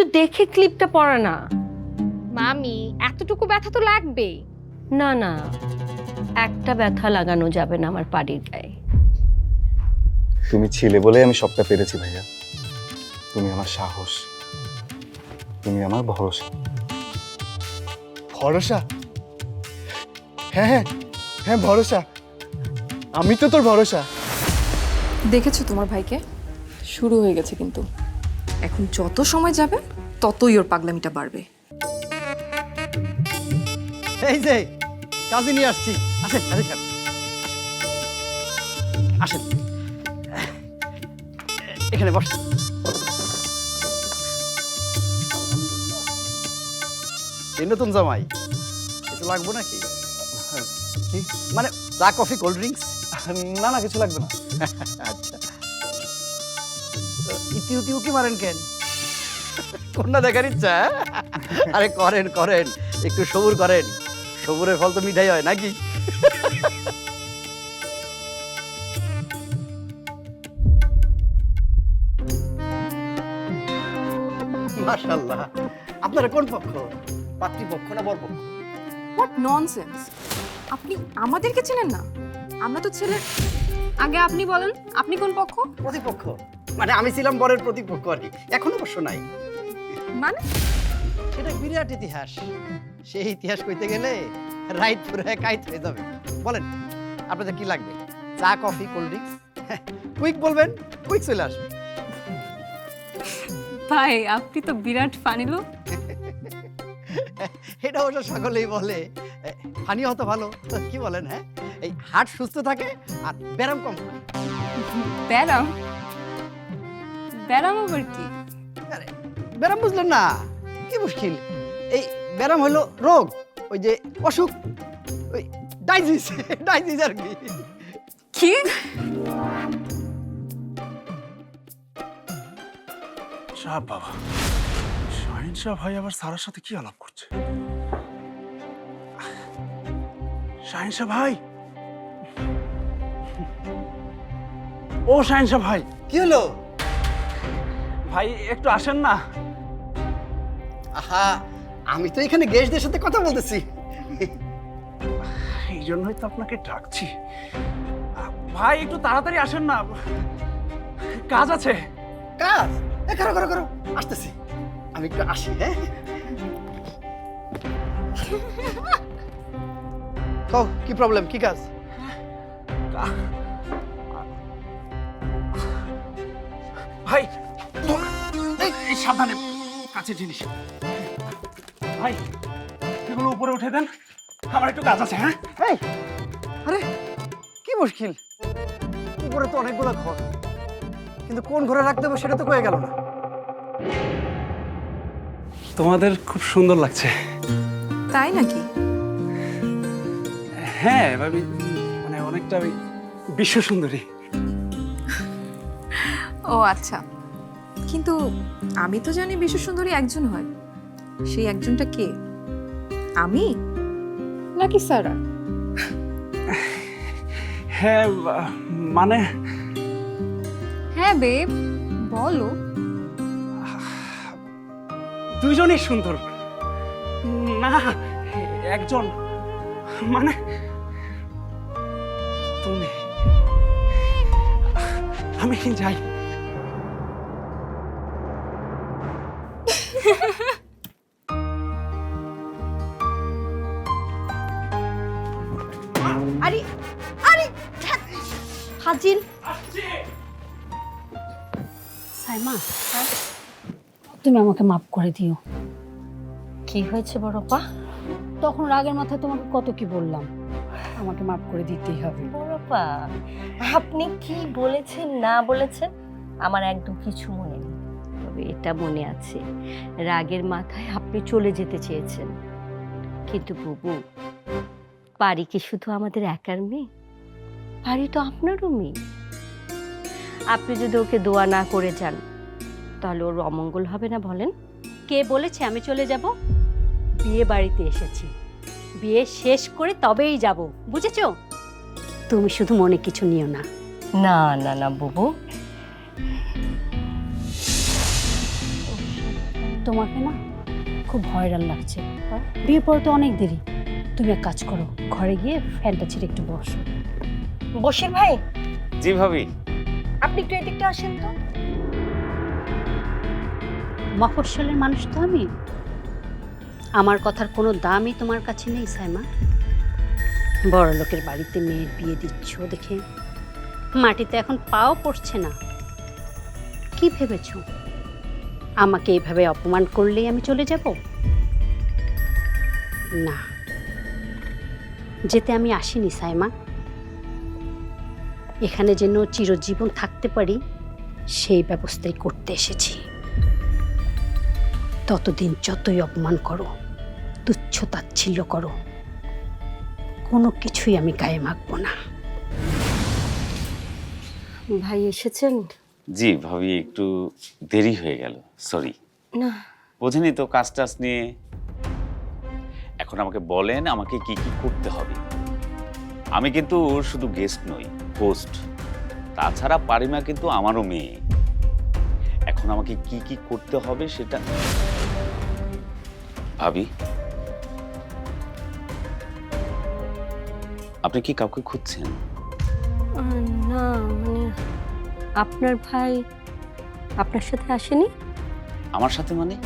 একটু দেখে ক্লিপটা পড়া না। মামি এতটুকু ব্যথা তো লাগবেই। না না একটা ব্যথা লাগানো যাবে না আমার পাড়ির গায়ে। তুমি ছিলে বলে আমি সবটা পেরেছি ভাইয়া। তুমি আমার সাহস। তুমি আমার ভরসা। ভরসা? হ্যাঁ হ্যাঁ হ্যাঁ ভরসা। আমি তো তোর ভরসা। দেখেছ তোমার ভাইকে? শুরু হয়ে গেছে কিন্তু। এখন যত সময় যাবে ততই ওর পাগলামিটা বাড়বে। এই যে কাজে নিয়ে আসছি। আসেন সাহেব আসেন। এখানে বস এই নতুন জামাই কিছু লাগবো নাকি? কি? মানে চা কফি কোল্ড ড্রিঙ্কস? না না কিছু লাগবে না। আচ্ছা। তো ইতি উতি উকি মারেন কেন? কন্যা দেখার ইচ্ছা হ্যাঁ? আরে করেন করেন একটু সবুর করেন। সবুরের ফল তো মিঠাই হয় নাকি? মাশাল্লাহ আপনারা কোন পক্ষ? পাতৃপক্ষ না বরপক্ষ? হোয়াট ননসেন্স আপনি আমাদেরকে চেনেন না। আমরা তো ছেলের আগে আপনি বলেন আপনি কোন পক্ষ? প্রতিপক্ষ। মানে আমি ছিলাম বরের প্রতিপক্ষ আর কি। এখন অবশ্য নাই। মানে? সেটা বিরাট ইতিহাস। সেই ইতিহাস কইতে গেলে রাইট পুরো কাইত হয়ে যাবে। বলেন আপনাদের কি লাগবে? চা কফি কোল্ড ড্রিঙ্কস? কুইক বলবেন কুইক চলে আসবে। ভাই আপনি তো বিরাট ফানিলো এটা অবশ্য সকলেই বলে। ফানি হতো ভালো। তো কি বলেন হ্যাঁ? এই হার্ট সুস্থ থাকে আর ব্যারাম কম হয়। ব্যারাম ব্যারাম আবার কি? ব্যারাম বুঝলেন না? কি মুশকিল? এই ব্যারাম হলো রোগ ওই যে অসুখ ওই ডাইজিস ডাইজিস আর কি। কি? শাহ বাবা শাহিন শাহ ভাই আবার সারার সাথে কি আলাপ করছে? শাহিন শাহ ভাই! ও শাহিন শাহ ভাই! কি হলো? ভাই একটু আসেন না। আহা আমি তো এখানে গেস্টদের সাথে কথা বলতেছি। এই জন্যই তো আপনাকে ডাকছি। ভাই একটু তাড়াতাড়ি আসেন না। কাজ আছে। কাজ? এ করো করো করো। আসতেছি। আমি একটু আসি হ্যাঁ? কও কি প্রবলেম কি কাজ? ভাই সাবধানে। কাছে জিনিস। ভাই এগুলো উপরে উঠে দেন। আমার একটু কাজ আছে হ্যাঁ? এই আরে কি মুশকিল? উপরে তো অনেকগুলো ঘর। কিন্তু কোন ঘরে রাখতে হবে সেটা তো কয়ে গেল না। তোমাদের খুব সুন্দর লাগছে। তাই নাকি? হ্যাঁ ভাবি মানে অনেকটা বিশ্ব সুন্দরী। ও আচ্ছা। কিন্তু আমি তো জানি বিশ্ব সুন্দরী একজন হয়। সেই একজনটা কে? আমি? নাকি সারা? হ্যাঁ মানে? হ্যাঁ বেব বলো। দুজনেই সুন্দর। না একজন। মানে? তুমি। আমি যাই। হাজিল সাইমা তুমি আমাকে মাফ করে দিও। কি হয়েছে বড়পা তখন রাগের মাথায় তোমাকে কত কি বললাম? আমাকে মাফ করে দিতেই হবে। বড়পা আপনি কি বলেছেন না বলেছেন আমার একদম কিছু মনে নেই। তবে এটা মনে আছে রাগের মাথায় আপনি চলে যেতে চেয়েছেন। কিন্তু বুবু পারি কি শুধু আমাদের একার মেয়ে? পারি তো আপনারও মেয়ে আপনি যদি ওকে দোয়া না করে যান তাহলে ওর অমঙ্গল হবে না বলেন। কে বলেছে আমি চলে যাব? বিয়ে বাড়িতে এসেছি। বিয়ে শেষ করে তবেই যাব বুঝেছ? তুমি শুধু মনে কিছু নিও না। না না না বুবু। তোমাকে না খুব হয়রান লাগছে। বিয়ে পরে তো অনেক দেরি। তুমি এক কাজ করো ঘরে গিয়ে ফ্যানটা ছেড়ে একটু বসো। বসির ভাই? জি ভাবি। আপনি একটু এদিকটা আসেন তো। মফস্বলের মানুষ তো আমি। আমার কথার কোনো দামই তোমার কাছে নেই সাইমা। বড় লোকের বাড়িতে মেয়ের বিয়ে দিচ্ছ দেখে মাটিতে এখন পাও পড়ছে না। কি ভেবেছ? আমাকে এইভাবে অপমান করলেই আমি চলে যাব? না। যেতে আমি আসিনি সাইমা। এখানে যেন চিরজীবন থাকতে পারি সেই ব্যবস্থাই করতে এসেছি। ততদিন যতই অপমান করো তুচ্ছ তাচ্ছিল্য করো কোনো কিছুই আমি গায়ে মাখবো না। ভাই এসেছেন? জি ভাবি একটু দেরি হয়ে গেল সরি। না। বোঝেনি তো কাজ টাজ নিয়ে। এখন আমাকে বলেন আমাকে কি কি করতে হবে। আমি কিন্তু শুধু গেস্ট নই হোস্ট তাছাড়া পারিমা কিন্তু আমারও মেয়ে। এখন আমাকে কি কি করতে হবে সেটা ভাবি। আপনি কি কাউকে খুঁজছেন? না মানে আপনার ভাই আপনার সাথে আসেনি? আমার সাথে মানে?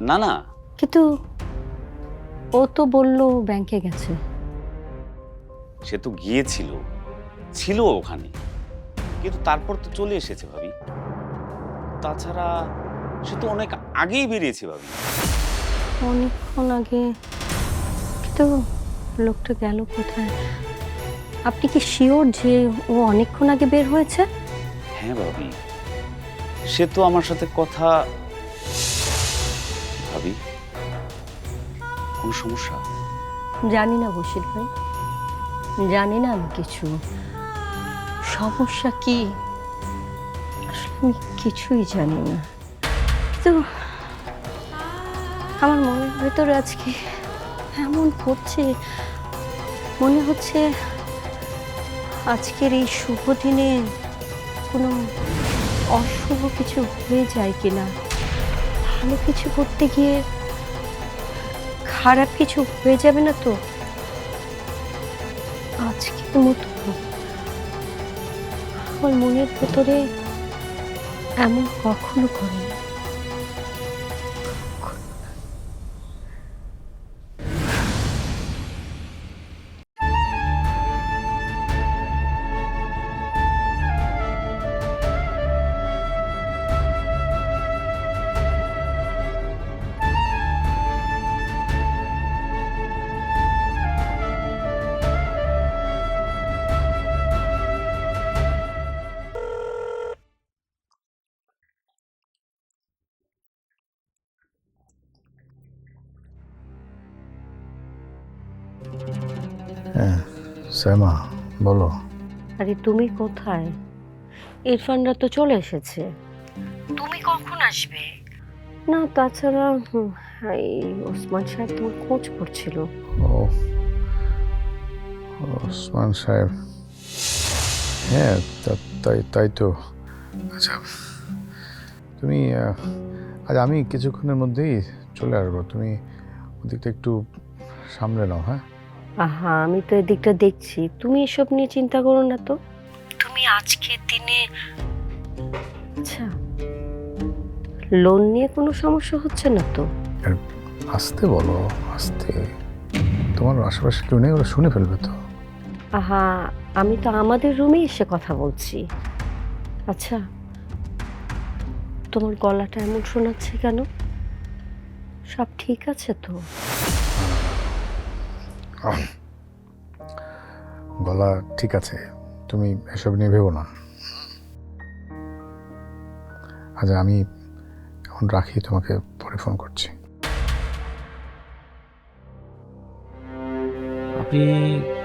না না। কিন্তু ও তো বলল ব্যাংকে গেছে। সে তো গিয়েছিল। ছিল ওখানে। কিন্তু তারপর তো চলে এসেছে ভাবি। তাছাড়া সে তো অনেক আগেই বেরিয়েছে ভাবি। অনেকক্ষণ আগে। কিন্তু লোকটা গেল কোথায়? আপনি কি শিওর যে ও অনেকক্ষণ আগে বের হয়েছে? হ্যাঁ ভাবি। সে তো আমার সাথে কথা ভাবি। কোনো সমস্যা? জানি না বসির ভাই। জানি না আমি কিছু। সমস্যা কি? আসলে আমি কিছুই জানি না। তো, আমার মনের ভেতরে আজকে এমন করছে মনে হচ্ছে আজকের এই শুভ দিনে কোনো অশুভ কিছু হয়ে যায় কিনা। ভালো কিছু করতে গিয়ে খারাপ কিছু হয়ে যাবে না তো? আজকের মতো আমার মনের ভেতরে এমন কখনো করে হ্যাঁ শ্যামা বলো। আরে তুমি কোথায়? ইরফানরা তো চলে এসেছে। তুমি কখন আসবে? না তাছাড়া হুম, এই ওসমান সাহেব তোমার খোঁজ করছিল। ও ওসমান সাহেব। হ্যাঁ তা- তাই তাই তো। আচ্ছা তুমি আহ, আজ আমি কিছুক্ষণের মধ্যেই চলে আসব। তুমি ওদিকটা একটু সামলে নাও হ্যাঁ? আহা আমি তো এদিকটা দেখছি। তুমি এসব নিয়ে চিন্তা করো না তো। তুমি আজকের দিনে আচ্ছা। লোন নিয়ে কোনো সমস্যা হচ্ছে না তো? আসতে বলো আসতে। তোমার আশেপাশে কেউ নেই ওরা শুনে ফেলবে তো। আহা আমি তো আমাদের রুমে এসে কথা বলছি। আচ্ছা তোমার গলাটা এমন শোনাচ্ছে কেন? সব ঠিক আছে তো? গলা ঠিক আছে তুমি এসব নিয়ে ভেবো না। আচ্ছা আমি এখন রাখি তোমাকে পরে ফোন করছি। আপনি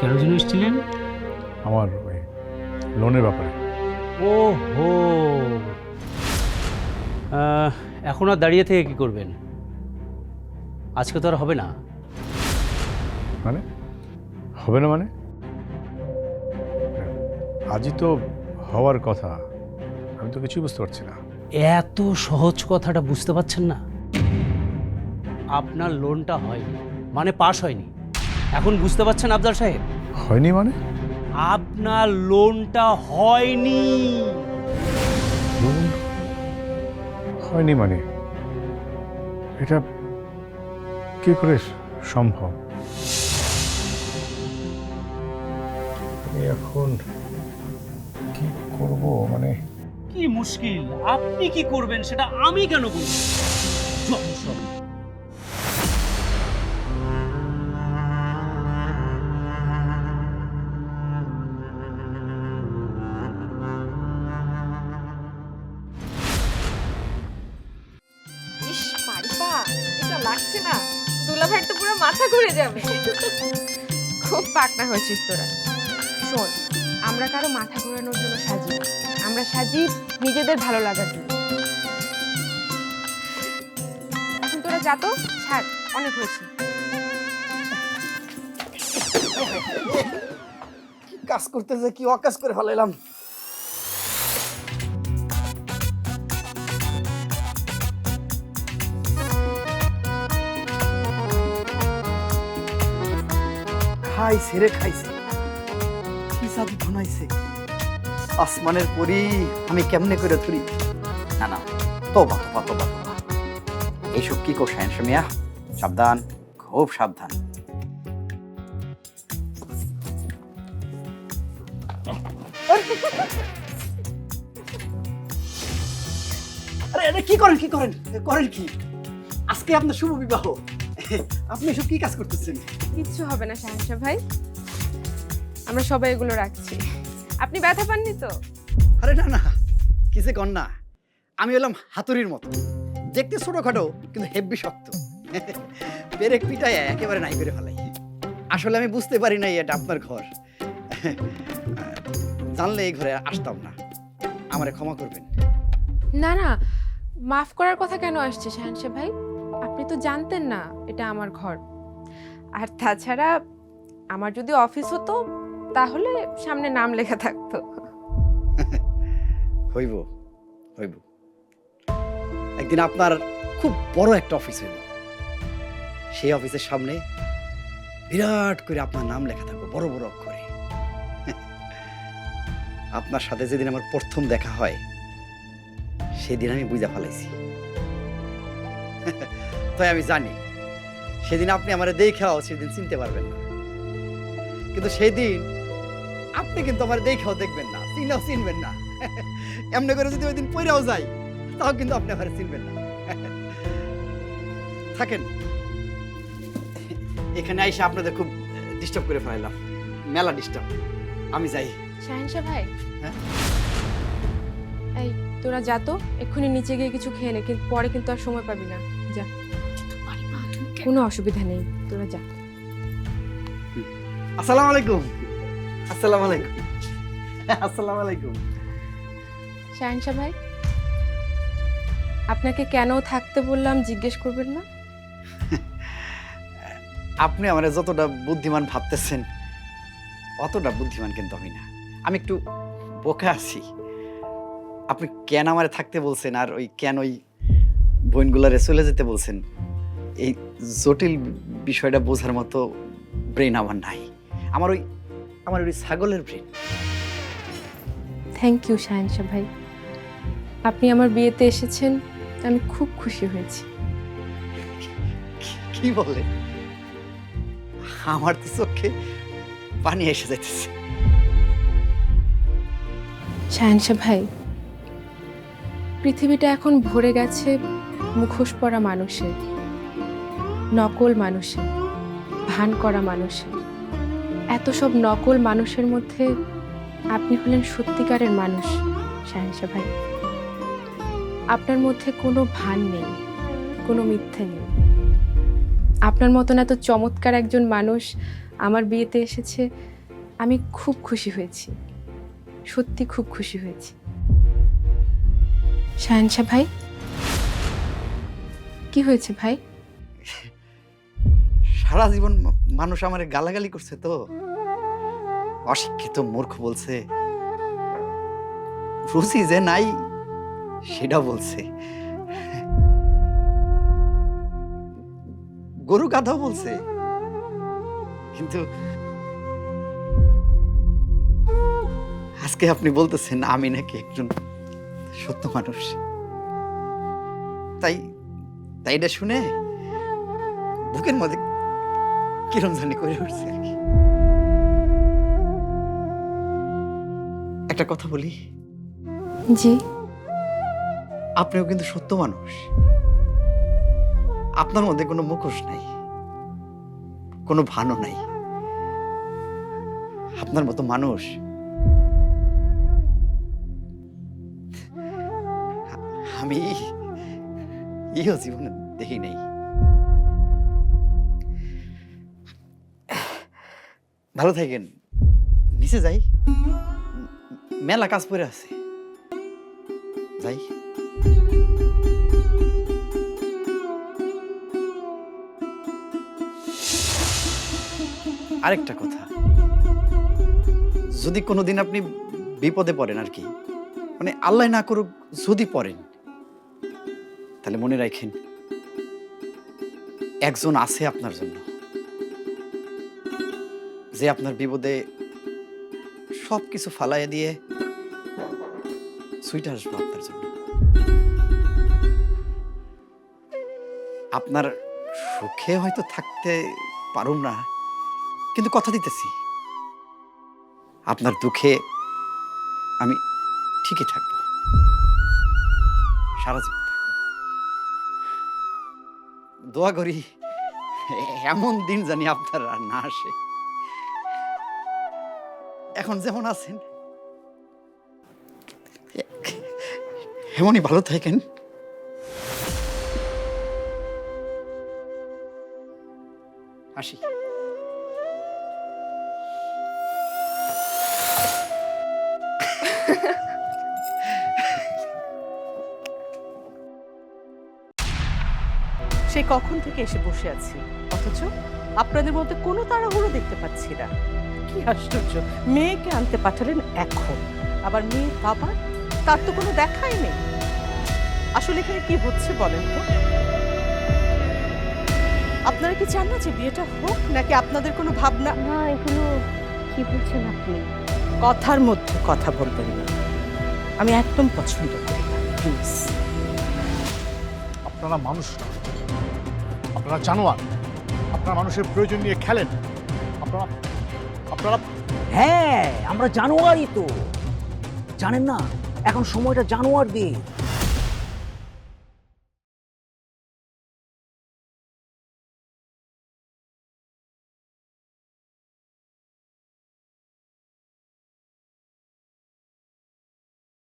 কেন যেন এসেছিলেন? আমার ওই লোনের ব্যাপারে। ও হো এখন আর দাঁড়িয়ে থেকে কি করবেন? আজকে তো আর হবে না। মানে? হবে না মানে? আজই তো হওয়ার কথা। আমি তো কিছুই বুঝতে পারছি না। এত সহজ কথাটা বুঝতে পারছেন না? আপনার লোনটা হয়নি মানে পাস হয়নি। এখন বুঝতে পারছেন আফজাল সাহেব? হয়নি মানে? আপনার লোনটা হয়নি। হয়নি মানে? এটা কি করে সম্ভব? এখন কি করব? মানে কি মুশকিল? আপনি কি করবেন সেটা আমি কেন বলব সব লাগছে না। দুলাভাইয়ের তো পুরো মাথা ঘুরে যাবে। খুব পাকনা হয়েছিস তোরা। শোন আমরা কারও মাথা ঘোরানোর জন্য সাজি। আমরা সাজি নিজেদের ভালো লাগার জন্য। এখন তোরা যা তো, ছাড়, অনেক হয়েছে। কাজ করতেছে, কি অকাজ করে ফেলাইলাম? খাইছে রে, খাইছে। ঘনাইছে আসমানের পরি, আমি কেমনে করে ধরি না না তোবা তোবা তোবা তোবা এইসব কি কো সায়েন্স মিয়া? সাবধান, খুব সাবধান। আরে কি করেন কি করেন? করেন কি? আজকে আপনার শুভ বিবাহ। আপনি এসব কি কাজ করতেছেন? কিচ্ছু হবে না শাহানশা ভাই। আমরা সবাই এগুলো রাখছি। আপনি ব্যথা পাননি তো? আরে না না কিসে কর না আমি হলাম হাতুড়ির মতো। দেখতে ছোটখাটো কিন্তু হেব্বি শক্ত। পেরেক পিটায় একেবারে নাই করে ফেলাই। আসলে আমি বুঝতে পারি না এটা আপনার ঘর। জানলে এই ঘরে আসতাম না। আমারে ক্ষমা করবেন। না না মাফ করার কথা কেন আসছে শাহানশা ভাই? আপনি তো জানতেন না এটা আমার ঘর। আর তাছাড়া আমার যদি অফিস হতো তাহলে সামনে নাম লেখা থাকতো। হইব হইব। একদিন আপনার খুব বড় একটা অফিস হইব। সেই অফিসের সামনে বিরাট করে আপনার নাম লেখা থাকবে, বড় বড় অক্ষরে। আপনার সাথে যেদিন আমার প্রথম দেখা হয়, সেদিন আমি বুঝা ফেলাইছি। তাই আমি জানি, সেদিন আপনি আমার দেখাও সেদিন চিনতে পারবেন না। কিন্তু সেদিন আপনি কিন্তু আমার দেখেও দেখবেন না চিনাও চিনবেন না। এমনি করে যদি ওই দিন পইরাও যাই তাও কিন্তু আপনি আমার চিনবেন না। থাকেন। এখানে আইসা আপনাদের খুব ডিস্টার্ব করে ফেলাইলাম। মেলা ডিস্টার্ব আমি যাই। শাহানশা ভাই? হ্যাঁ? এই তোরা যা তো এক্ষুনি নিচে গিয়ে কিছু খেয়ে নে কিন্তু পরে কিন্তু আর সময় পাবি না। যা। কোনো অসুবিধা নেই। তোরা যা। আসসালামু আলাইকুম। আসসালামু আলাইকুম। আসসালামু আলাইকুম। শাহানশা ভাই আপনাকে কেন থাকতে বললাম জিজ্ঞেস করবেন না? আপনি আমার যতটা বুদ্ধিমান ভাবতেছেন অতটা বুদ্ধিমান কিন্তু আমি না। আমি একটু বোকা আছি। আপনি কেন আমারে থাকতে বলছেন আর ওই কেন ওই বইনগুলারে চলে যেতে বলছেন এই জটিল বিষয়টা বোঝার মতো ব্রেন আমার নাই। আমার ওই আমার ওই ছাগলের ব্রেন। থ্যাংক ইউ শাহানশা ভাই। আপনি আমার বিয়েতে এসেছেন আমি খুব খুশি হয়েছি। কি বলে? আমার তো চোখে পানি এসে যাইতেছে। শাহানশা ভাই পৃথিবীটা এখন ভরে গেছে মুখোশ পরা মানুষের নকল মানুষের ভান করা মানুষের। এত সব নকল মানুষের মধ্যে আপনি হলেন সত্যিকারের মানুষ শাহানশা ভাই। আপনার মধ্যে কোনো ভান নেই, কোনো মিথ্যে নেই। আপনার মতন এত চমৎকার একজন মানুষ আমার বিয়েতে এসেছে, আমি খুব খুশি হয়েছি। সত্যি খুব খুশি হয়েছি। শাহানশা ভাই? কি হয়েছে ভাই? সারা জীবন মানুষ আমার গালাগালি করছে তো। অশিক্ষিত মূর্খ বলছে, রুচি যে নাই সেটাও বলছে। গরু গাধাও বলছে। কিন্তু আজকে আপনি বলতেছেন, আমি নাকি একজন সত্য মানুষ। তাই তাই এটা শুনে বুকের মধ্যে কিরম জানি করে উঠছে আর কি। একটা কথা বলি? জি। আপনিও কিন্তু সত্য মানুষ। আপনার মধ্যে কোনো মুখোশ নাই কোনো ভানও নাই। আপনার মতো মানুষ আমি ইহ জীবনে দেখি নাই। ভালো থাকেন। নিচে যাই। মেলা কাজ পরে আছে। যাই। আরেকটা কথা। যদি কোনোদিন আপনি বিপদে পড়েন আর কি মানে আল্লাহ না করুক, যদি পড়েন, তাহলে মনে রাখেন, একজন আছে আপনার জন্য। যে আপনার বিপদে সব কিছু ফালাইয়া দিয়ে সুইটা আসব আপনার জন্য। আপনার সুখে হয়তো থাকতে পারুম না, কিন্তু কথা দিতেছি। আপনার দুঃখে আমি ঠিকই থাকব। সারা জীবন থাকব। দোয়া করি, এমন দিন জানি আপনার না আসে। এখন যেমন আছেন। এমনই ভালো থাকেন। আসি। সে কখন থেকে এসে বসে আছি? অথচ আপনাদের মধ্যে কোনো তাড়াহুড়ো দেখতে পাচ্ছি না। কি আশ্চর্য? মেয়েকে আনতে পাঠালেন এখন। আবার মেয়ে বাবা? তার তো কোনো দেখাই নেই। আসলে এখানে কি হচ্ছে বলেন তো? আপনারা কি চান না যে বিয়েটা হোক নাকি আপনাদের কোনো ভাবনা? না এগুলো কি বলছেন আপনি? কথার মধ্যে কথা বলবেন না। আমি একদম পছন্দ করি না প্লিজ আপনারা মানুষ না। আপনারা জানোয়ার। আপনারা মানুষের প্রয়োজন নিয়ে খেলেন। আপনারা আপনারা হ্যাঁ আমরা জানুয়ারি তো। জানেন না এখন সময়টা জানুয়ার দিন।